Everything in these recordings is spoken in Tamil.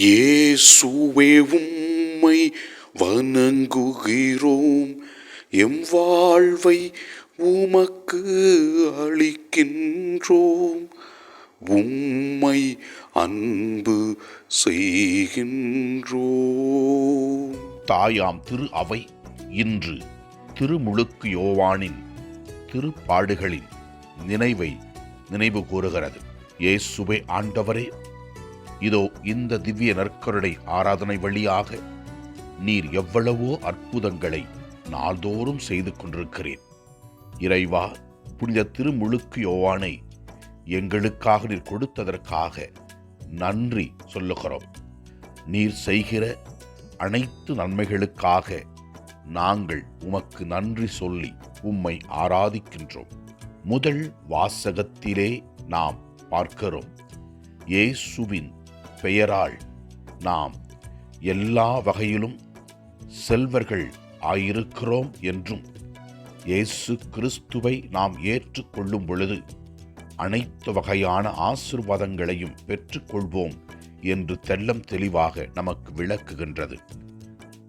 இயேசுவே உம்மை வணங்குகிறோம். எம் வாழ்வை உமக்கு அளிக்கின்றோம். உம்மை அன்பு செய்கின்றோம். தாயாம் திரு அவை இன்று திருமுழுக்கு யோவானின் திருப்பாடுகளின் நினைவை நினைவு கூறுகிறது. இயேசுவே ஆண்டவரே இதோ இந்த திவ்ய நற்கருடை ஆராதனை வழியாக நீர் எவ்வளவோ அற்புதங்களை நாள்தோறும் செய்து கொண்டிருக்கிறேன் இறைவா புனித திருமுழுக்கு யோவானை எங்களுக்காக நீர் கொடுத்ததற்காக நன்றி சொல்லுகிறோம். நீர் செய்கிற அனைத்து நன்மைகளுக்காக நாங்கள் உமக்கு நன்றி சொல்லி உம்மை ஆராதிக்கின்றோம். முதல் வாசகத்திலே நாம் பார்க்கிறோம். இயேசுவின் பெயரால் நாம் எல்லா வகையிலும் செல்வர்கள் ஆயிருக்கிறோம் என்றும் இயேசு கிறிஸ்துவை நாம் ஏற்றுக்கொள்ளும் பொழுது அனைத்து வகையான ஆசிர்வாதங்களையும் பெற்றுக்கொள்வோம் என்று தெல்லம் தெளிவாக நமக்கு விளக்குகின்றது.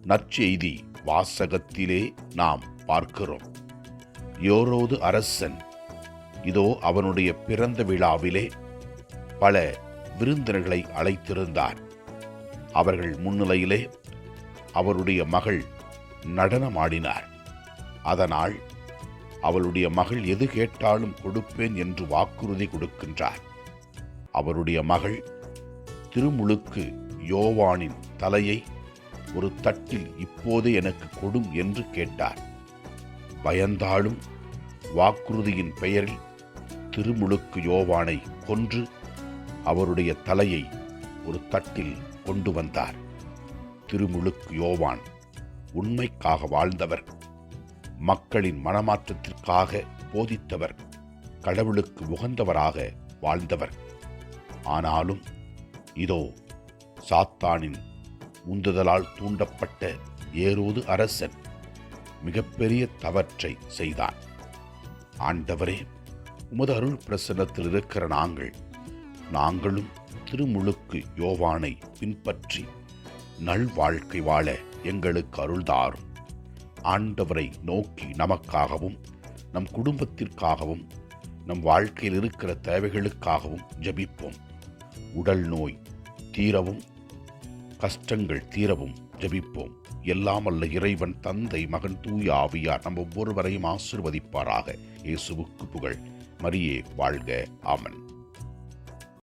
நற்செய்தி வாசகத்திலே நாம் பார்க்கிறோம். யோரோது அரசன் இதோ அவனுடைய பிறந்த விழாவிலே பல விருந்தினர்களை அழைத்திருந்தார். அவர்கள் முன்னிலையிலே அவருடைய மகள் நடனமாடினார். அதனால் அவளுடைய மகள் எது கேட்டாலும் கொடுப்பேன் என்று வாக்குறுதி கொடுக்கின்றார். அவருடைய மகள் திருமுழுக்கு யோவானின் தலையை ஒரு தட்டில் இப்போதே எனக்கு கொடும் என்று கேட்டார். பயந்தாலும் வாக்குறுதியின் பெயரில் திருமுழுக்கு யோவானை கொன்று அவருடைய தலையை ஒரு தட்டில் கொண்டு வந்தார். திருமுழுக்கு யோவான் உண்மைக்காக வாழ்ந்தவர் மக்களின் மனமாற்றத்திற்காக போதித்தவர் கடவுளுக்கு உகந்தவராக வாழ்ந்தவர். ஆனாலும் இதோ சாத்தானின் உந்துதலால் தூண்டப்பட்ட ஏரோது அரசன் மிகப்பெரிய தவற்றை செய்தான். ஆண்டவரே உமது அருள் பிரசன்னத்தில் இருக்கிற நாங்கள் நாங்களும் திருமுழுக்கு யோவானை பின்பற்றி நல்வாழ்க்கை வாழ எங்களுக்கு அருள்தாரும். ஆண்டவரை நோக்கி நமக்காகவும் நம் குடும்பத்திற்காகவும் நம் வாழ்க்கையில் இருக்கிற தேவைகளுக்காகவும் ஜபிப்போம். உடல் நோய் தீரவும் கஷ்டங்கள் தீரவும் ஜெபிப்போம். எல்லாம் அல்ல இறைவன் தந்தை மகன் தூய ஆவியார் நம் ஒவ்வொருவரையும் ஆசிர்வதிப்பாராக. இயேசுவுக்கு புகழ். மரியே வாழ்க. ஆமன்.